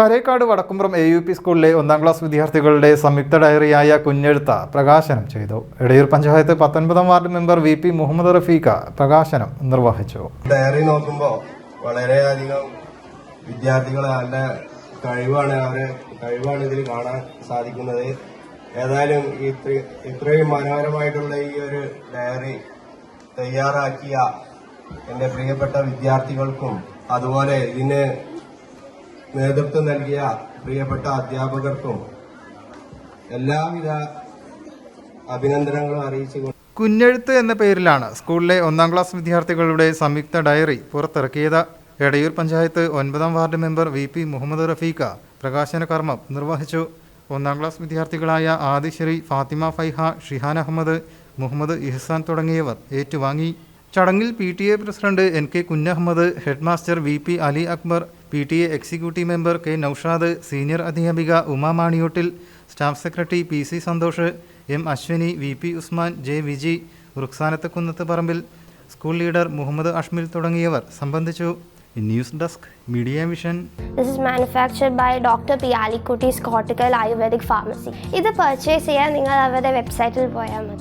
Karekkad Vadakkumpuram A U P സ്കൂളിലെ ഒന്നാം class വിദ്യാർത്ഥികളുടെ സംയുക്ത ഡയറിയായ കുഞ്ഞെഴുത്ത പ്രകാശനം ചെയ്തു. എടയൂർ പഞ്ചായത്ത് പത്തൊൻപതാം ward member V P Muhammad Rafeeq പ്രകാശനം നിർവഹിച്ചു. ഡയറി നോക്കുമ്പോൾ വളരെയധികം വിദ്യാർത്ഥികൾ അവരുടെ കഴിവാണ് അവരെ കഴിവാണ് ഇതിൽ കാണാൻ സാധിക്കുന്നത്. ഏതായാലും ഇത്ര- ഇത്രയും മനോഹരമായിട്ടുള്ള ഈ ഒരു ഡയറി തയ്യാറാക്കിയ എന്റെ പ്രിയപ്പെട്ട വിദ്യാർത്ഥികൾക്കും അതുപോലെ ഇതിന് നേതൃത്വം നൽകിയ പ്രിയപ്പെട്ട അധ്യാപകർക്കും എല്ലാവിധ അഭിനന്ദനങ്ങളും അറിയിച്ചുകൊണ്ട് കുഞ്ഞെഴുത്ത് എന്ന പേരിലാണ് സ്കൂളിലെ ഒന്നാം ക്ലാസ് വിദ്യാർത്ഥികളുടെ സംയുക്ത ഡയറി പുറത്തിറക്കിയത്. എടയൂർ പഞ്ചായത്ത് ഒൻപതാം ward member V P Muhammad Rafeeqa പ്രകാശന കർമ്മം നിർവഹിച്ചു. ഒന്നാം ക്ലാസ് വിദ്യാർത്ഥികളായ ആദിശ്രീ ഫാത്തിമ ഫൈഹ ഷിഹാൻ അഹമ്മദ് മുഹമ്മദ് ഇഹ്സാൻ തുടങ്ങിയവർ ഏറ്റുവാങ്ങി. ചടങ്ങിൽ P T A president N K Kunhahammed headmaster V P Ali Akbar P T A executive member K Naushad senior അധ്യാപിക Uma Maniyottil staff secretary P C Santhosh M Ashwini V P Usman J Viji Ruksanath Kunnath Parambil school leader Muhammad Ashmil തുടങ്ങിയവർ സംബന്ധിച്ചു news desk media mission This is manufactured by Dr. Pialikutti's സ്കോട്ടിക്കൽ Ayurvedic Pharmacy. ഇത് purchase ചെയ്യാൻ നിങ്ങൾ അവരുടെ വെബ്സൈറ്റിൽ പോയാൽ മതി